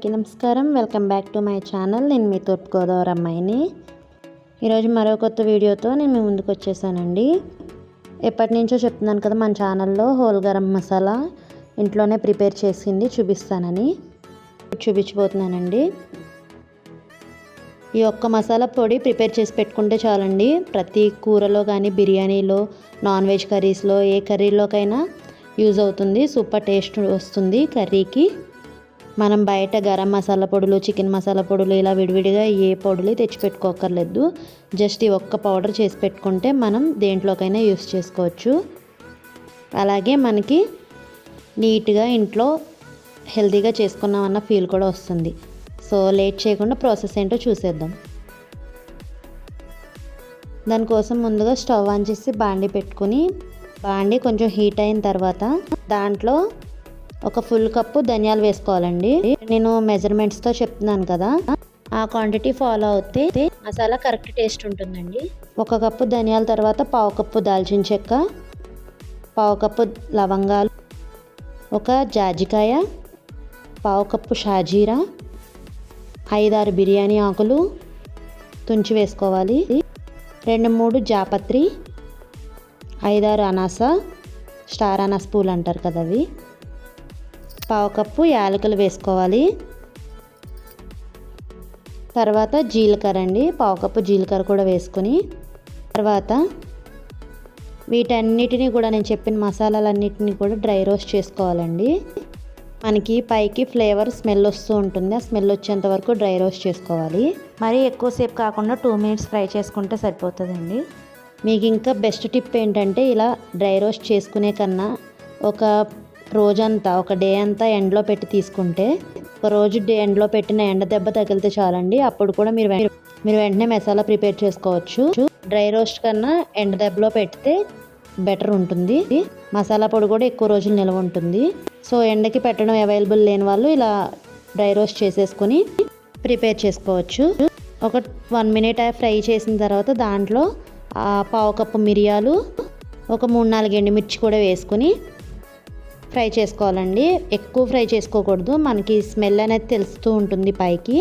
అందరికీ నమస్కారం. Welcome back to my channel. నేను మీ తూర్పుగోదావరి అమ్మాయిని. ఈరోజు మరో కొత్త వీడియోతో నేను మీ ముందుకు వచ్చేసానండి. ఎప్పటి నుంచో చెప్తున్నాను కదా మన ఛానల్లో హోల్ గరం మసాలా ఇంట్లోనే ప్రిపేర్ చేసింది చూపిస్తానని. చూపించబోతున్నానండి. ఈ ఒక్క మసాలా పొడి ప్రిపేర్ చేసి పెట్టుకుంటే చాలండి. ప్రతి కూరలో కానీ బిర్యానీలో నాన్ వెజ్ కర్రీస్లో ఏ కర్రీలోకైనా యూజ్ అవుతుంది. సూపర్ టేస్ట్ వస్తుంది కర్రీకి. మనం బయట గరం మసాలా పొడులు చికెన్ మసాలా పొడులు ఇలా విడివిడిగా ఏ పొడులు తెచ్చిపెట్టుకోకర్లేదు జస్ట్ ఈ ఒక్క పౌడర్ చేసి పెట్టుకుంటే మనం దేంట్లోకైనా యూస్ చేసుకోవచ్చు. అలాగే మనకి నీట్గా ఇంట్లో హెల్తీగా చేసుకున్నామన్న ఫీల్ కూడా వస్తుంది. సో లేట్ చేయకుండా ప్రాసెస్ ఏంటో చూసేద్దాం. దానికోసం ముందుగా స్టవ్ ఆన్ చేసి బాండి పెట్టుకుని బాండి కొంచెం హీట్ అయిన తర్వాత దాంట్లో ఒక ఫుల్ కప్పు ధనియాలు వేసుకోవాలండి. నేను మెజర్మెంట్స్తో చెప్తున్నాను కదా. ఆ క్వాంటిటీ ఫాలో అవుతే మసాలా కరెక్ట్ టేస్ట్ ఉంటుందండి. ఒక కప్పు ధనియాల తర్వాత పావు కప్పు దాల్చిన చెక్క పావు కప్పు లవంగాలు ఒక జాజికాయ పావు కప్పు షాజీరా ఐదారు బిర్యానీ ఆకులు తుంచి వేసుకోవాలి. రెండు మూడు జాపత్రి ఐదారు అనాస స్టార్ అనాస్ పూలు అంటారు కదా అవి. పావు కప్పు యాలకులు వేసుకోవాలి. తర్వాత జీలకర్ర అండి పావు కప్పు జీలకర్ర కూడా వేసుకొని. తర్వాత వీటన్నిటిని కూడా నేను చెప్పిన మసాలాలన్నిటిని కూడా డ్రై రోస్ట్ చేసుకోవాలండి. మనకి పైకి ఫ్లేవర్ స్మెల్ వస్తూ ఉంటుంది ఆ స్మెల్ వచ్చేంత వరకు డ్రై రోస్ట్ చేసుకోవాలి. మరీ ఎక్కువసేపు కాకుండా టూ మినిట్స్ ఫ్రై చేసుకుంటే సరిపోతుందండి. మీకు ఇంకా బెస్ట్ టిప్ ఏంటంటే ఇలా డ్రై రోస్ట్ చేసుకునే కన్నా ఒక రోజంతా ఒక డే అంతా ఎండలో పెట్టి తీసుకుంటే ఒక రోజు డే ఎండలో పెట్టిన ఎండ దెబ్బ తగిలితే చాలండి. అప్పుడు కూడా మీరు మీరు వెంటనే మసాలా ప్రిపేర్ చేసుకోవచ్చు. డ్రై రోస్ట్ కన్నా ఎండ దెబ్బలో పెడితే బెటర్ ఉంటుంది. మసాలా పొడి కూడా ఎక్కువ రోజులు నిల్వ ఉంటుంది. సో ఎండకి పెట్టడం అవైలబుల్ లేని వాళ్ళు ఇలా డ్రై రోస్ట్ చేసేసుకొని ప్రిపేర్ చేసుకోవచ్చు. ఒక వన్ మినిట్ ఫ్రై చేసిన తర్వాత దాంట్లో పావు కప్పు మిరియాలు ఒక మూడు నాలుగు ఎండుమిర్చి కూడా వేసుకొని ఫ్రై చేసుకోవాలండి. ఎక్కువ ఫ్రై చేసుకోకూడదు. మనకి స్మెల్ అనేది తెలుస్తూ ఉంటుంది పైకి.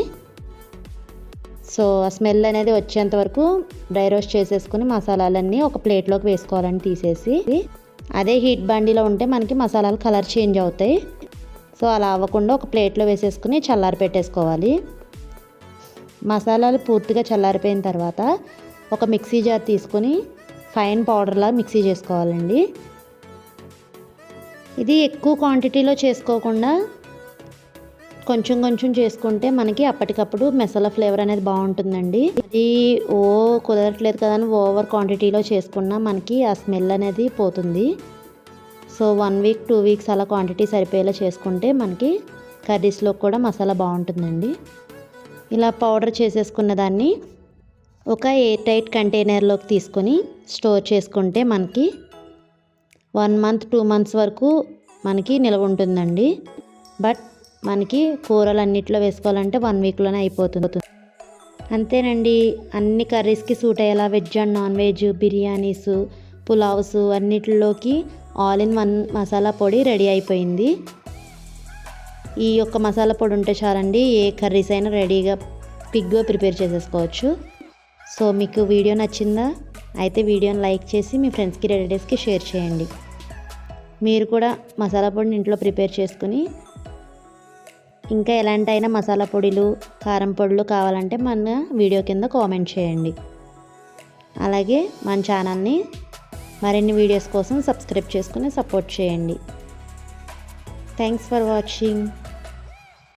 సో ఆ స్మెల్ అనేది వచ్చేంత వరకు డ్రై రోస్ట్ చేసేసుకుని మసాలాలన్నీ ఒక ప్లేట్లోకి వేసుకోవాలని తీసేసి. అదే హీట్ బండిలో ఉంటే మనకి మసాలాలు కలర్ చేంజ్ అవుతాయి. సో అలా అవ్వకుండా ఒక ప్లేట్లో వేసేసుకుని చల్లారి పెట్టేసుకోవాలి. మసాలాలు పూర్తిగా చల్లారిపోయిన తర్వాత ఒక మిక్సీ జార్ తీసుకొని ఫైన్ పౌడర్లా మిక్సీ చేసుకోవాలండి. ఇది ఎక్కువ క్వాంటిటీలో చేసుకోకుండా కొంచెం కొంచెం చేసుకుంటే మనకి అప్పటికప్పుడు మసాలా ఫ్లేవర్ అనేది బాగుంటుందండి. ఇది ఓ కుదరట్లేదు కదా అని ఓవర్ క్వాంటిటీలో చేసుకున్నా మనకి ఆ స్మెల్ అనేది పోతుంది. So one week two weeks అలా క్వాంటిటీ సరిపోయేలా చేసుకుంటే మనకి కర్రీస్లో కూడా మసాలా బాగుంటుందండి. ఇలా పౌడర్ చేసేసుకున్న దాన్ని ఒక ఎయిర్ టైట్ కంటైనర్లోకి తీసుకొని స్టోర్ చేసుకుంటే మనకి వన్ మంత్ టూ మంత్స్ వరకు మనకి నిల్వ ఉంటుందండి. బట్ మనకి కూరలు అన్నిట్లో వేసుకోవాలంటే వన్ వీక్లోనే అయిపోతుంది. అంతేనండి. అన్ని కర్రీస్కి సూట్ అయ్యేలా veg and non veg biryanis pulaos అన్నిటిలోకి all in one masala పొడి రెడీ అయిపోయింది. ఈ యొక్క మసాలా పొడి ఉంటే చాలండి ఏ కర్రీస్ అయినా రెడీగా పిగ్గా ప్రిపేర్ చేసేసుకోవచ్చు. సో మీకు వీడియో నచ్చిందా? అయితే వీడియోని లైక్ చేసి మీ ఫ్రెండ్స్కి రిలేటివ్స్కి షేర్ చేయండి. మీరు కూడా మసాలా పొడిని ఇంట్లో ప్రిపేర్ చేసుకుని ఇంకా ఎలాంటి అయినా మసాలా పొడిలు కారం పొడులు కావాలంటే మన వీడియో కింద కామెంట్ చేయండి. అలాగే మన ఛానల్ని మరిన్ని వీడియోస్ కోసం సబ్స్క్రైబ్ చేసుకుని సపోర్ట్ చేయండి. Thanks for watching